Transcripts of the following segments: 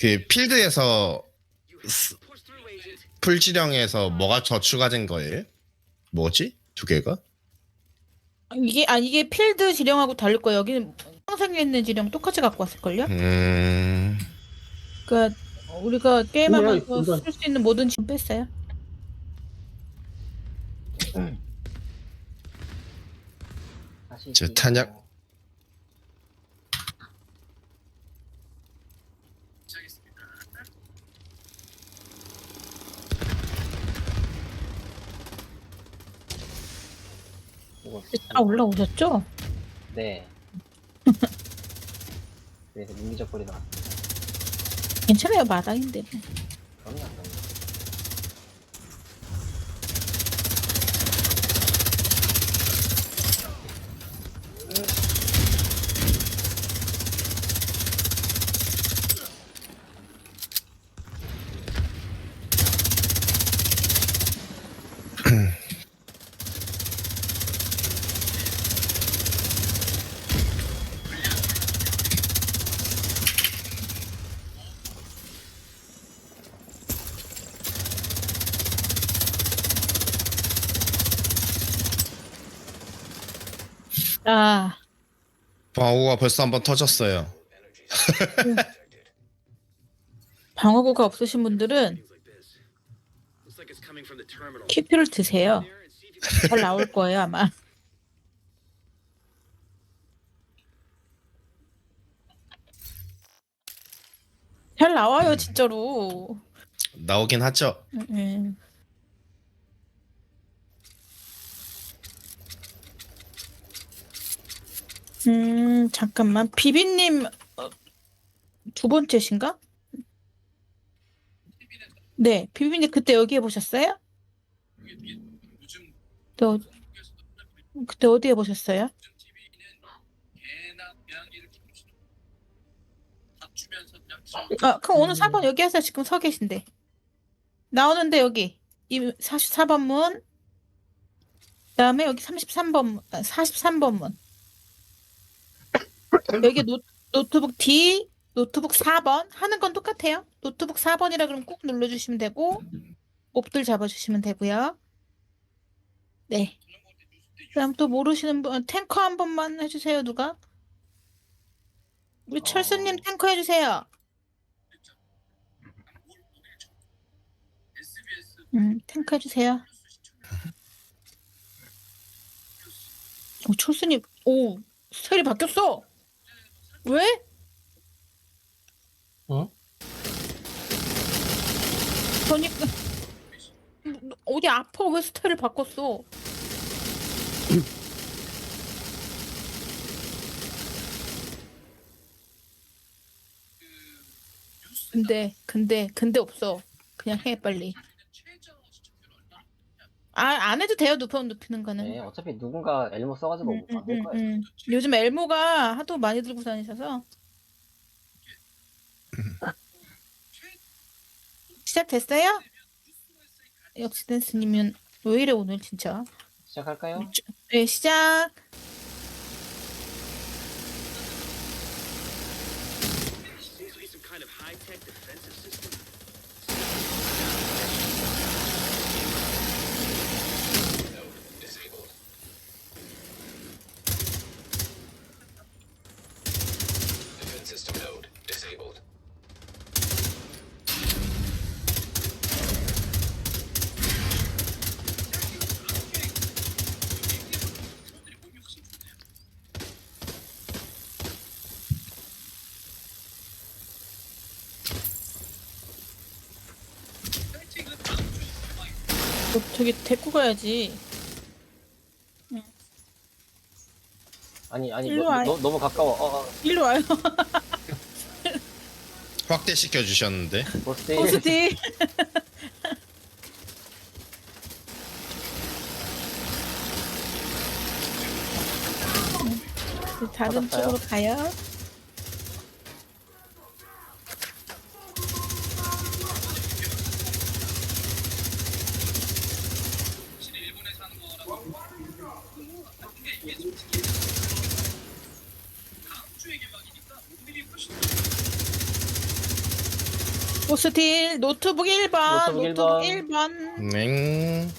그 필드에서 스- 풀지령에서 뭐가 더 추가된 거예요? 뭐지? 두 개가? 이게 아 이게 필드 지령하고 다를 거예요. 여기는 상상에 있는 지령 똑같이 갖고 왔을걸요? 음. 그러니까 우리가 뭐야, 게임하면서. 쓸 수 있는 모든 지령 뺐어요. 다시 제 이거- 탄약- 이거 아 올라오셨죠? 네. 그래서 민기적 거리가 괜찮아요 마당인데. 그럼요. 그럼요. 아 방어구가 벌써 한번 터졌어요. 방어구가 없으신 분들은 키표를 드세요. 잘 나올 거예요 아마. 잘 나와요 진짜로. 나오긴 하죠. 음. 음 잠깐만 비비님 어, 두 번째신가? 네 비비님 그때 여기 해보셨어요? 그때, 어, 그때 어디 해보셨어요? 아 그럼 오늘 4번 여기 해서 지금 서 계신데 나오는데 여기 이 44번 문 그다음에 여기 33번 43번 문 여기 노, 노트북 D 노트북 4번 하는 건 똑같아요. 노트북 4번이라 그러면 꾹 눌러주시면 되고 옵들 잡아주시면 되고요. 네. 그다음 또 모르시는 분 탱커 한 번만 해주세요 누가? 우리 철수님 탱커 해주세요. 음 탱커 해주세요. 오 철수님 오 스타일이 바뀌었어 왜? 응? 그러니까 음, 어디 아파 왜 스타일을 바꿨어? 근데 근데 근데 없어 그냥 해 빨리 아 안 해도 돼요 눕혀 눕히는 거는 네, 어차피 누군가 엘모 써가지고 음, 음, 안될 음, 거예요. 음. 요즘 엘모가 하도 많이 들고 다니셔서 시작됐어요? 역시 댄스님은 왜 이래 오늘 진짜 시작할까요? 네 시작 너 저기 데리고 가야지 아니 아니 일로 너. 너, 너무 가까워. 어, 어 일로 와요 확대시켜 주셨는데. 보스 보스디 다른? 쪽으로 가요 보스 딜 노트북 1번 노트북 노트북 1번. 1번 넹.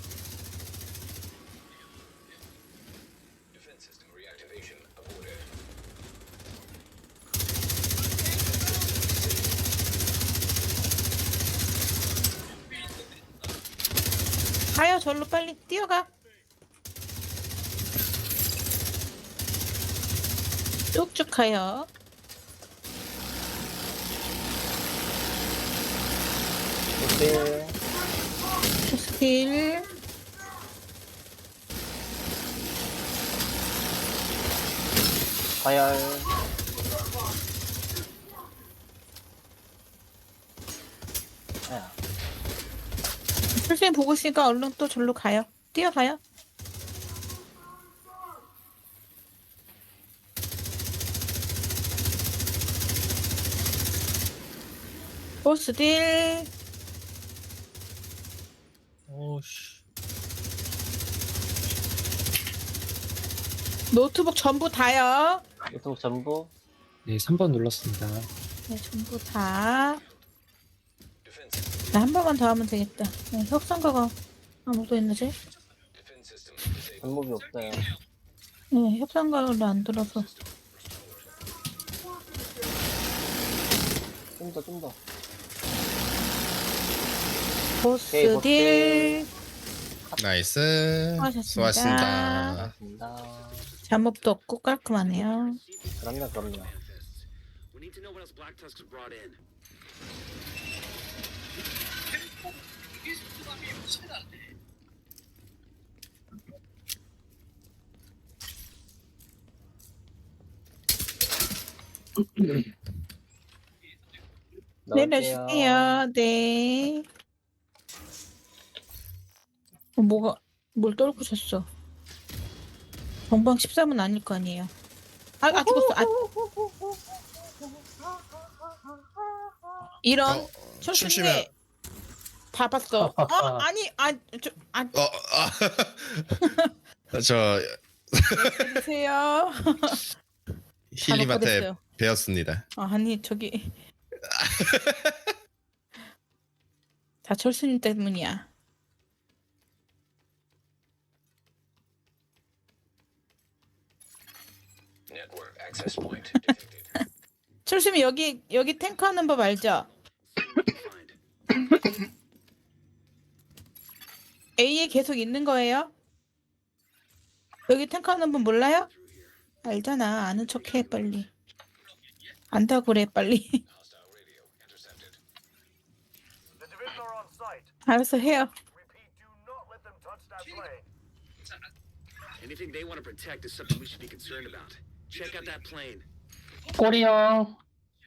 Defense system reactivation aborted. 가요 절로 빨리 뛰어가 쭉쭉 가요 보스 딜 과열. 선생님 보고 있으니까 얼른 또 절로 가요. 뛰어가요. 보스 딜 오씨. 노트북 전부 다요 노트북 전부 네, 3번 눌렀습니다. 네 전부 다 Defense system, 나한 번만 더 하면 되겠다. 네, 협상가가 아무도 있는지? 방법이 없어요 네, 협상가를 안 들어서. 좀 더 좀 더 보스 보스 딜. 나이스. 수고하셨습니다. 잠업도 없고 깔끔하네요. 그럼요 그럼요 We need to know what else Black Tusk's brought in. 네, 넣을게요. 내려주세요. 네. 어, 뭐가, 뭘 떨구셨어? 정방 13은 아닐 거 아니에요. 아, 아, 죽었어. 아. 이런, 어, 철수님. 다 봤어. 어, 아니, 아, 저, 아, 어, 아. 저 주세요. 힐님한테. 배웠습니다. 아, 아니 저기 다 철수님 때문이야. Access point detected. 철수님 여기 여기 탱크 하는 법 알죠? Find. A에 계속 있는 거예요? 여기 탱크 하는 법 몰라요? 알잖아. 아는 척해 빨리. 안다고 그래 빨리. Hostile radio intercepted. The division are on site. 알아서 해요. Repeat, do not let them touch that plane. Anything they want to protect is something we should be concerned about. Check out that plane. 꼬리형.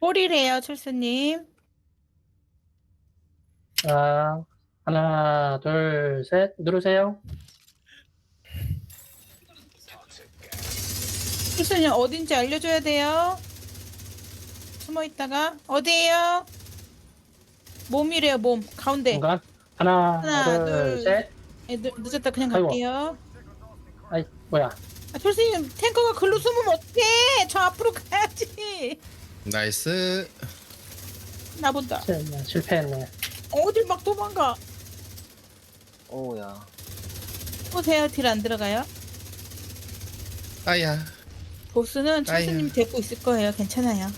꼬리래요 철수님. 자, 하나, 둘, 셋. 누르세요. 철수님 어딘지 알려줘야 돼요. 숨어 있다가 어디에요? 몸이래요 몸 가운데. 중간. 하나, 하나, 둘, 둘. 셋. 에, 늦, 늦었다 그냥 아이고. 갈게요. 아이, 뭐야. 아, 철수님 탱커가 글로 숨으면 어떡해? 저 앞으로 가야지. 나이스. 나 본다. 실- 실패했네. 어딜 막 도망가. 오우야 보세요 딜 안 들어가요? 아야. 보스는 철수님 아유. 데리고 있을 거예요. 괜찮아요.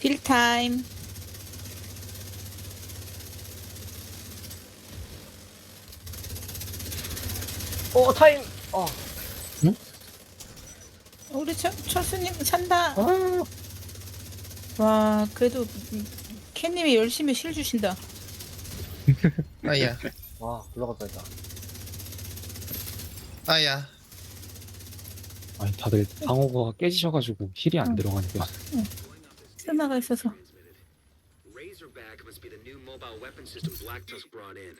딜 타임. 오 타임 어 우리 철, 철수님 산다. 아, 와 그래도 캣님이 열심히 실 주신다. 아야. 와, 굴러갔다 했다. 아야. 아니, 다들 방어가 깨지셔가지고 힐이 안 응. 들어가니까. 쓰나가 있어서. Razorback must be the new mobile weapon system Black Tusk brought in.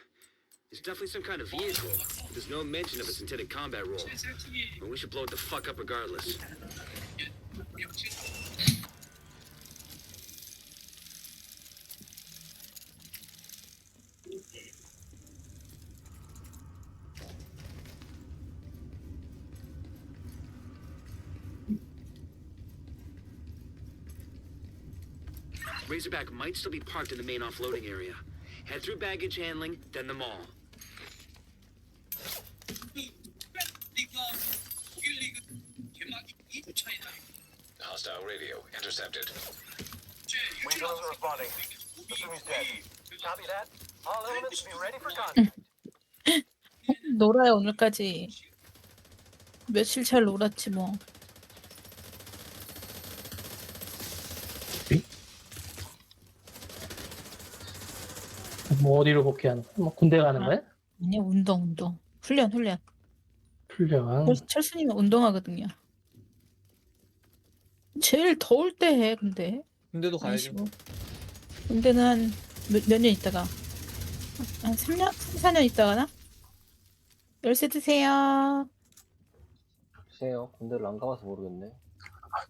It's definitely some kind of vehicle. There's no mention of its intended combat role. But we should blow it the fuck up regardless. Razorback might still be parked in the main offloading area. Head through baggage handling, then the mall. Hostile radio intercepted. Windows are responding. Assume he's dead. Copy that. All elements be ready for contact. 놀아요 오늘까지. 며칠 잘 놀았지 뭐. 뭐 어디로 복귀하는 거야? 뭐 군대 가는 거야? 아니 운동 운동. 훈련 훈련. 훈련. 철- 철수님은 운동하거든요. 제일 더울 때 해 근데. 근데도 가야지. 아니시고. 근데는 한 몇 년 있다가 한 3년, 3, 4년 있다가나? 열쇠 드세요. 글쎄요. 군대를 안 가봐서 모르겠네.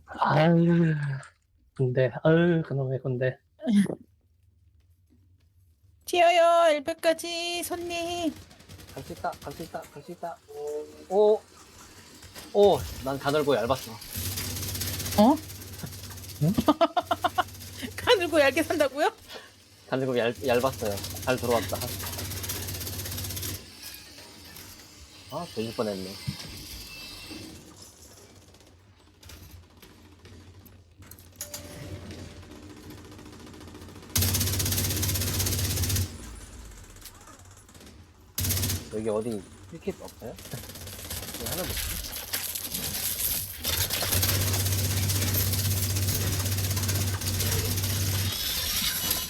아유 군대. 아유 그놈의 군대. 튀어요 엘베까지 손님. 갈 수 있다. 갈 수 있다. 갈 수 있다. 오. 오. 난 가늘고 얇았어. 어? 가늘고 얇게 산다고요? 가늘고 얇, 얇았어요. 잘 들어왔다. 아, 되질 뻔했네. 여기 어디 힐킷 없어요? 여기 하나도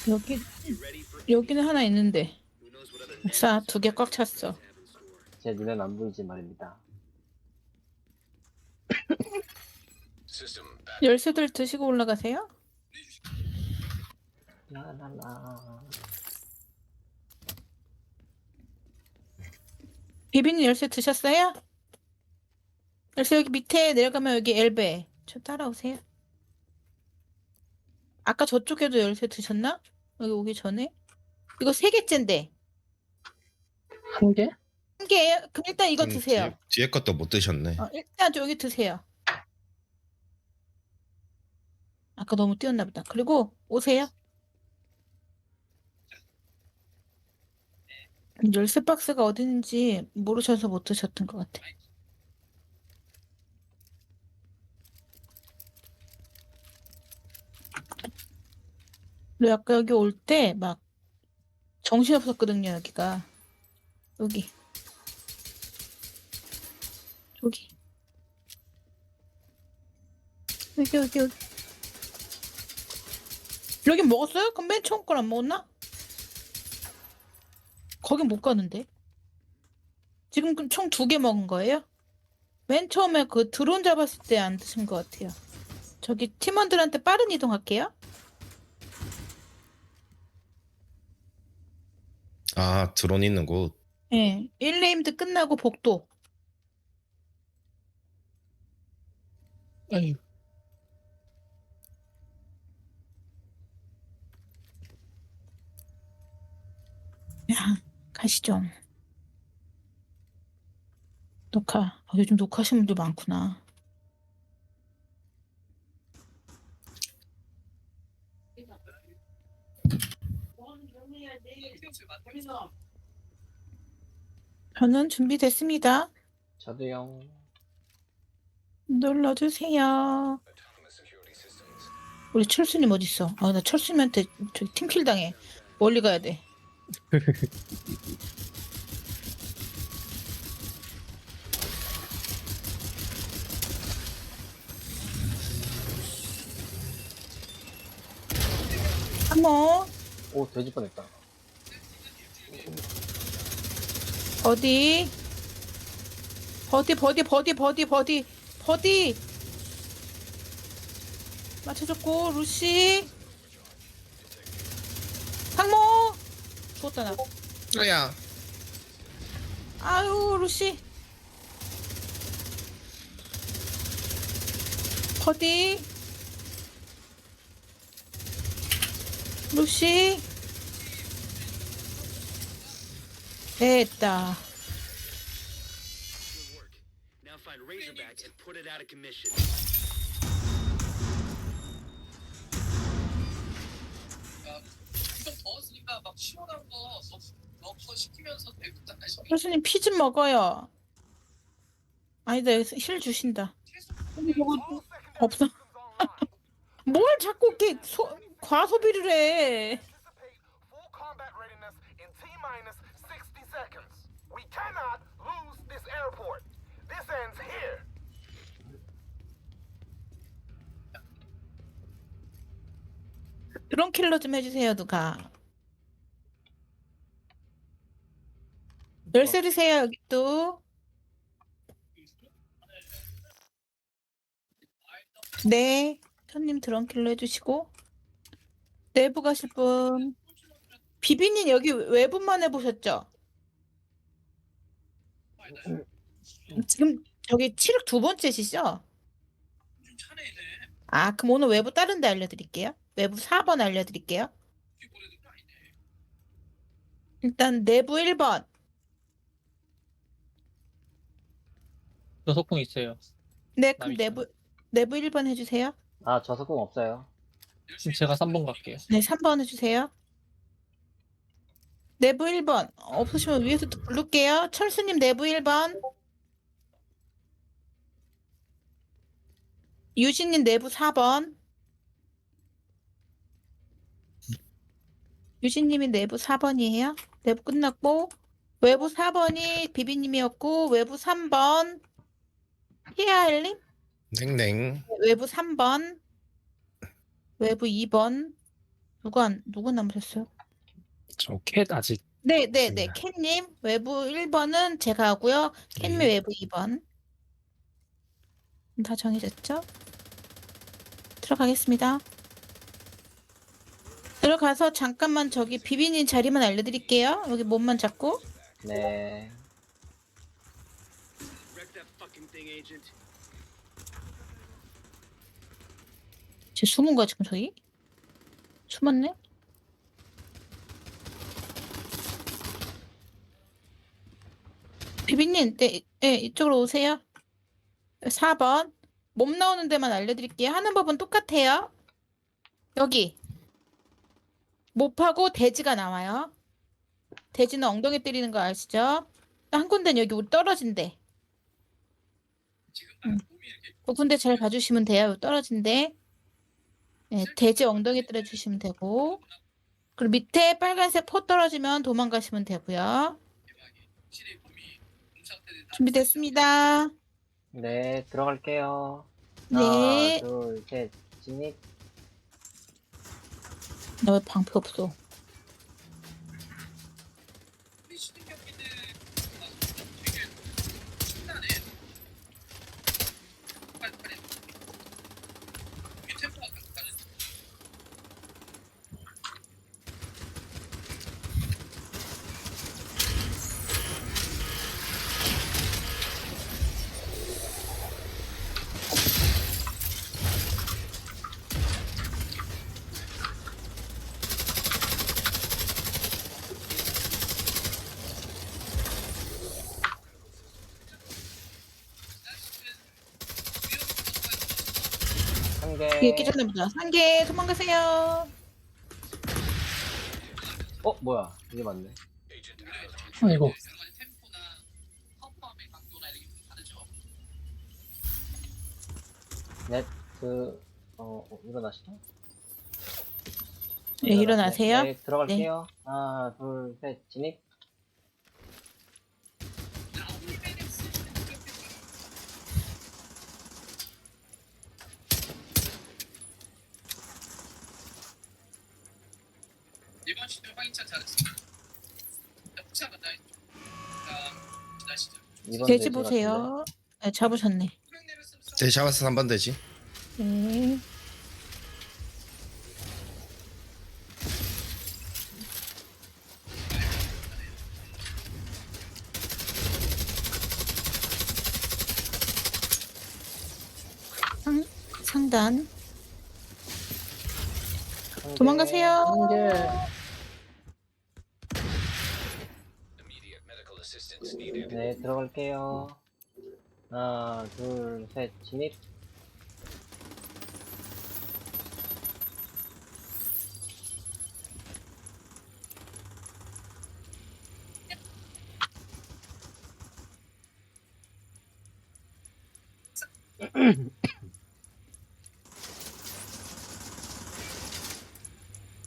여기 여기는 하나 있는데 Who knows what other 싸두 개 꽉 찼어. 제 눈엔 안 보이지 말입니다. 열쇠들 드시고 올라가세요. 라라라. 비비님 열쇠 드셨어요? 열쇠 여기 밑에 내려가면 여기 엘베. 저 따라오세요. 아까 저쪽에도 열쇠 드셨나? 여기 오기 전에? 이거 세 개째인데. 한 개? 한 개예요? 그럼 일단 이거 음, 드세요. 뒤에, 뒤에 것도 못 드셨네. 어, 일단 여기 드세요. 아까 너무 뛰었나 보다. 그리고 오세요. 열쇠 박스가 어디 있는지 모르셔서 못 드셨던 것 같아. 그리고 아까 여기 올 때 막 정신 없었거든요, 여기가. 여기. 여기. 여기, 여기, 여기. 여기 먹었어요? 그럼 맨 처음 걸 안 먹었나? 거긴 못 가는데. 지금 그럼 총 두 개 먹은 거예요? 맨 처음에 그 드론 잡았을 때 안 드신 것 같아요. 저기 팀원들한테 빠른 이동할게요. 아 드론 있는 곳. 예. 1레임드 끝나고 복도. 아유. 가시죠. 녹화. 아, 요즘 녹화하시는 분들 많구나. 저는 준비됐습니다. 저도요. 눌러주세요. 우리 철수님 어딨어? 아, 나 철수님한테 저기 팀킬 당해. 멀리 가야 돼. 어머, 오, 돼지 뻔했다. 버디. 버디, 버디, 버디, 버디, 버디, 버디. 맞춰줬고, 루시. 상모. 죽었다, 나. 아야. 아유, 루시. 버디. 루시. 됐다. Good work. Now find Razorback and put it out of commission. 교수님 피 좀 먹어요. 아니다 여기서 힐 주신다. 없어. 뭘 자꾸 이렇게 소, 과소비를 해. Seconds. We cannot lose this airport. This ends here. 드론 킬러 좀 해주세요 누가. 열쇠르세요 여기 또. 네, 손님 드론 킬러 해주시고 내부 가실 분. 비비님 여기 외부만 해보셨죠? 지금 저기 7흑 두 번째시죠? 아, 그럼 오늘 외부 다른 데 알려드릴게요. 외부 4번 알려드릴게요. 일단 내부 1번. 저 석궁 있어요. 네, 그럼 내부 내부 1번 해주세요. 아, 저 석궁 없어요. 지금 제가 3번 갈게요. 네, 3번 해주세요. 내부 1번. 없으시면 위에서 또 부를게요. 철수님 내부 1번. 유진님 내부 4번. 유진님이 내부 4번이에요. 내부 끝났고 외부 4번이 비비님이었고 외부 3번 히아엘님 냉냉. 외부 3번 외부 2번 누가 안- 누구 남으셨어요? 저 캣 아직 네, 네, 네. 맞습니다. 캣님 외부 1번은 제가 하고요. 캣님 네. 외부 2번. 다 정해졌죠? 들어가겠습니다. 들어가서 잠깐만 저기 비비님 자리만 알려드릴게요. 여기 몸만 잡고. 네. Wreck that fucking thing, Agent. 쟤 숨은 거야 지금 저기? 숨었네? 비비님, 네, 네, 이쪽으로 오세요. 4번. 몸 나오는 데만 알려드릴게요. 하는 법은 똑같아요. 여기. 목하고 돼지가 나와요. 돼지는 엉덩이 때리는 거 아시죠? 한 군데는 여기 떨어진대. 응. 그 군데 잘 봐주시면 돼요. 떨어진대. 네, 돼지 엉덩이 때려주시면 되고 그리고 밑에 빨간색 포 떨어지면 도망가시면 되고요. 준비됐습니다. 네, 들어갈게요. 네. 하나, 둘, 셋, 진입. 나 왜 방패 없어? 개. 뒤에 끼잖아 보자. 상계 도망가세요. 어, 뭐야. 이게 맞네. 아이고. 넷, 그, 어, 어, 일어나시죠? 네, 일어나세요. 네, 들어갈게요. 하나, 둘, 셋, 진입. 이번 기다리시죠. 이번 돼지 돼지 같은데. 보세요. 네, 잡으셨네. 네, 잡았어 3번 되지. 네. 할게요. 하나, 둘, 셋, 진입.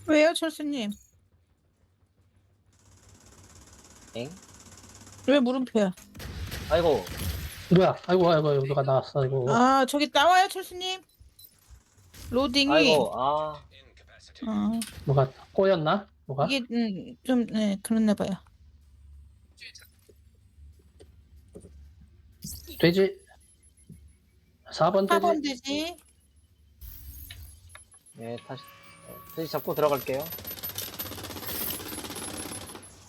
왜요, 철수님? 엥? 왜 물음표야? 아이고, 뭐야? 아이고 아이고 누가 나왔어 이거. 아, 저기 나와요, 철수님. 로딩이. 아이고, 아. 어, 뭐가 꼬였나? 뭐가? 이게 음, 좀 네, 그렇나 봐요. 돼지. 4번 돼지. 4번 되지. 네, 다시, 네, 다시 잡고 들어갈게요.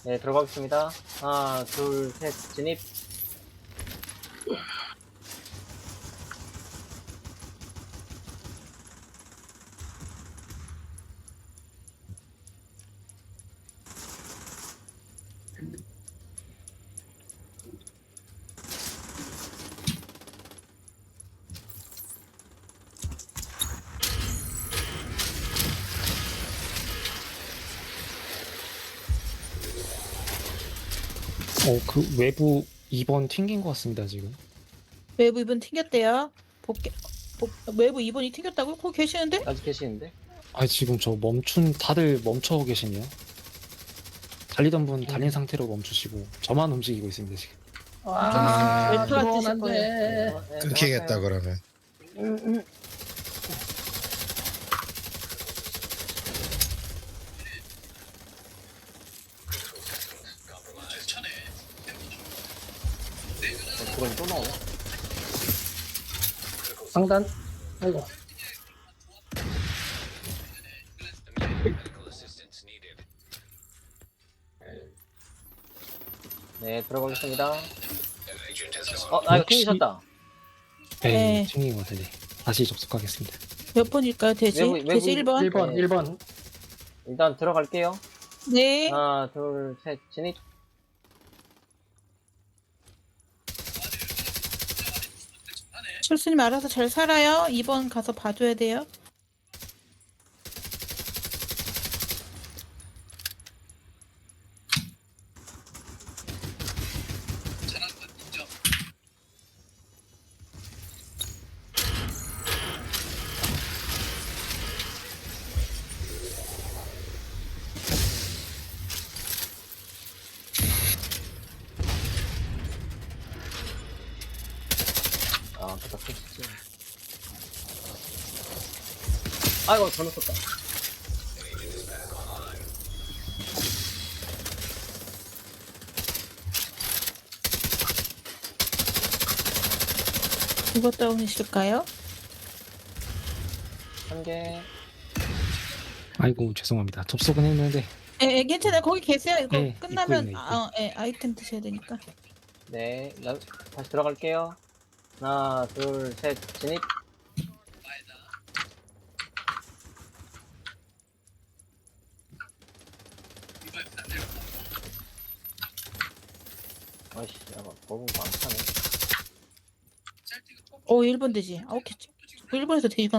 네, 들어가겠습니다. 하나, 둘, 셋, 진입. 어, 그 외부 2번 튕긴 것 같습니다, 지금. 외부 2번 튕겼대요. 복개, 복, 외부 2번이 튕겼다고요? 거기 계시는데? 아직 계시는데? 아, 지금 저 멈춘, 다들 멈춰 계시네요. 달리던 분 달린 상태로 멈추시고, 저만 움직이고 있습니다, 지금. 아, 들어오면 안 싶어요. 돼. 어, 네, 끊기겠다? 그러면. 어, 그건 또 나오네. 상단. 아이고. 네, 들어가겠습니다. Agent has gone. 어, 아, 이거 혹시- 튕기셨다. 네, 네. 튕긴 것 같은데. 다시 접속하겠습니다. 몇 번일까요, 돼지? 외부- 외부 돼지 1번? 1번, 네. 1번. 일단 들어갈게요. 네. 하나, 둘, 셋, 진입. 철수님 알아서 잘 살아요. 2번 가서 봐줘야 돼요. 아, 그다 푸시지. 아이고, 잘못 썼다. 누가 다운이실까요? 한 개. 아이고, 죄송합니다. 접속은 했는데, 예, 예, 괜찮아요. 거기 계세요. 이거 네, 끝나면 있네, 아, 어, 예, 아이템 드셔야 되니까. 네, 나, 다시 들어갈게요. 하나, 둘, 셋, 진입. 아이씨, 야, 너무 많다네. 어, 1번 되지. 아, 오케이. 1번에서 돼지가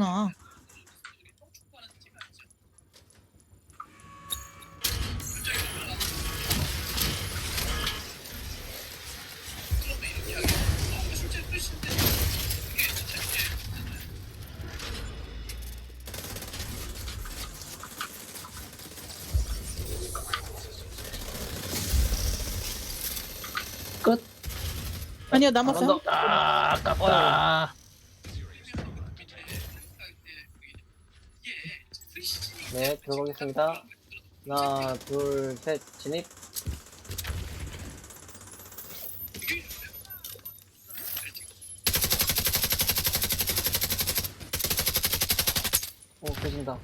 아니요, 남았어요. 아, 아깝다. 네, 들어가겠습니다. 하나, 둘, 셋, 진입. 오, 계신다.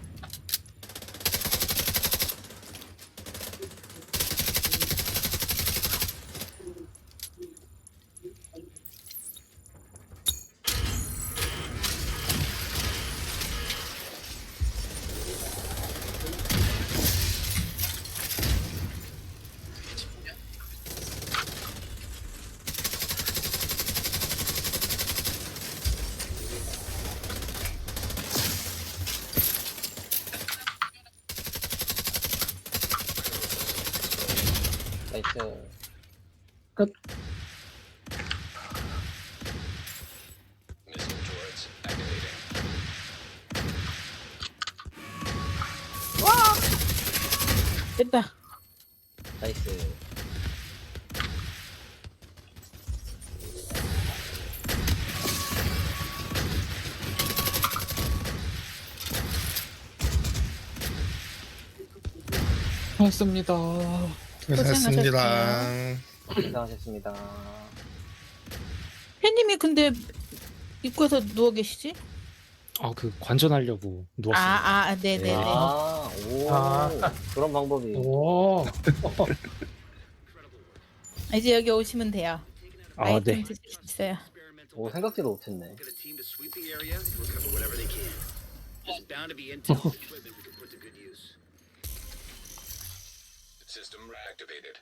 나이스. 끝. 됐다. 나이스. 고맙습니다. 수고하셨습니다. 고생하셨습니다. 팬님이 근데 입구에서 누워 계시지? 아 그 관전하려고 누웠어요. 아, 아, 네 네 네. 아, 오. 아. 그런 방법이. 오. 아, 이제 여기 오시면 돼요. 아 아이템 네. 드실 수 있어요. 오, 생각지도 못했네. Get a team to sweep the area and recover whatever they can. There's bound to be intel and equipment activated.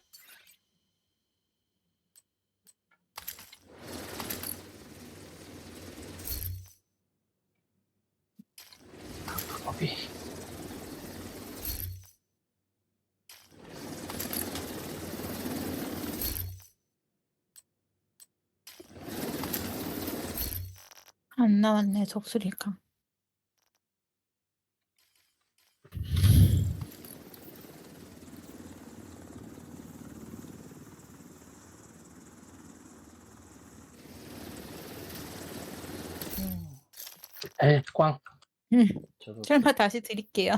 커피. 안 나왔네, 적수리가. 에, 꽝. 음, 저도. 설마 다시 드릴게요.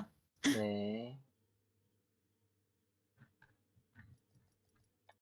네.